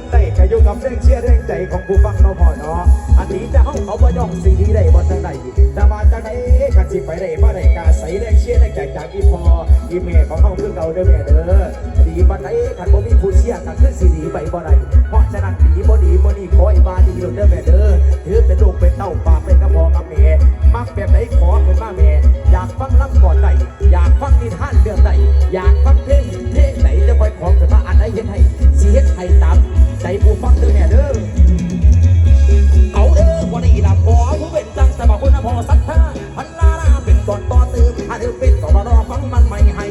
งได้ก็อยู่กับเรื่องเชียร์เรื่องใจของผู้ฟังเราพอเนาะอันนี้จะห้องเขาบ่ย่องสีดีได้บ่จังได้แต่มาจังได้กันสิไปได้บ่ได้กาใส่เรื่องเชียร์เรื่องใจจากอีพออีเมย์ของเขาคือเราเด้อแม่เด้อดีบ่ไดขันบ่มีผู้เชียร์กันคือสีดีไปบ่ได้เพราะฉะนั้นดีบ่ดีบ่นี่ขออีบาดีเด้อแม่เด้อถือเป็นลูกเป็นเต้าป่าเป็นกระบอกกระเมย์มักแบบไหนขอเป็นมาแม่อยากฟังลำก่อนใดอยากฟังนิทานเรื่องใดอยาก มารอฟังมันไม่ให้